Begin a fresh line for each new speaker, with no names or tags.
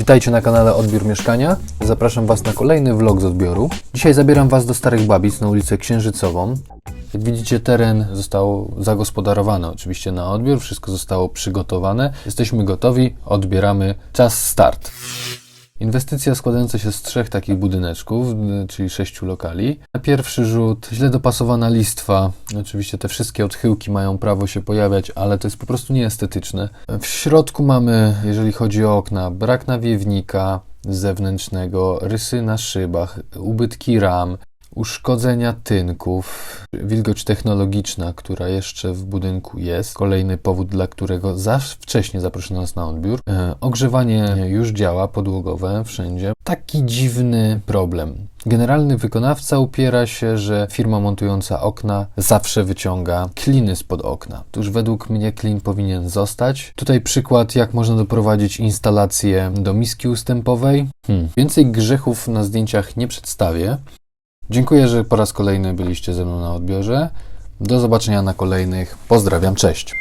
Witajcie na kanale Odbiór Mieszkania. Zapraszam Was na kolejny vlog z odbioru. Dzisiaj zabieram Was do Starych Babic na ulicę Księżycową. Jak widzicie, teren został zagospodarowany oczywiście na odbiór, wszystko zostało przygotowane. Jesteśmy gotowi, odbieramy. Czas start. Inwestycja składająca się z trzech takich budyneczków, y, czyli sześciu lokali. Na pierwszy rzut źle dopasowana listwa. Oczywiście te wszystkie odchyłki mają prawo się pojawiać, ale to jest po prostu nieestetyczne. W środku mamy, jeżeli chodzi o okna, brak nawiewnika zewnętrznego, rysy na szybach, ubytki ram, uszkodzenia tynków, wilgoć technologiczna, która jeszcze w budynku jest. Kolejny powód, dla którego za wcześnie zaproszono nas na odbiór. E, ogrzewanie już działa, podłogowe wszędzie. Taki dziwny problem. Generalny wykonawca upiera się, że firma montująca okna zawsze wyciąga kliny spod okna. Otóż według mnie klin powinien zostać. Tutaj przykład, jak można doprowadzić instalację do miski ustępowej. Hmm. Więcej grzechów na zdjęciach nie przedstawię. Dziękuję, że po raz kolejny byliście ze mną na odbiorze. Do zobaczenia na kolejnych. Pozdrawiam, cześć.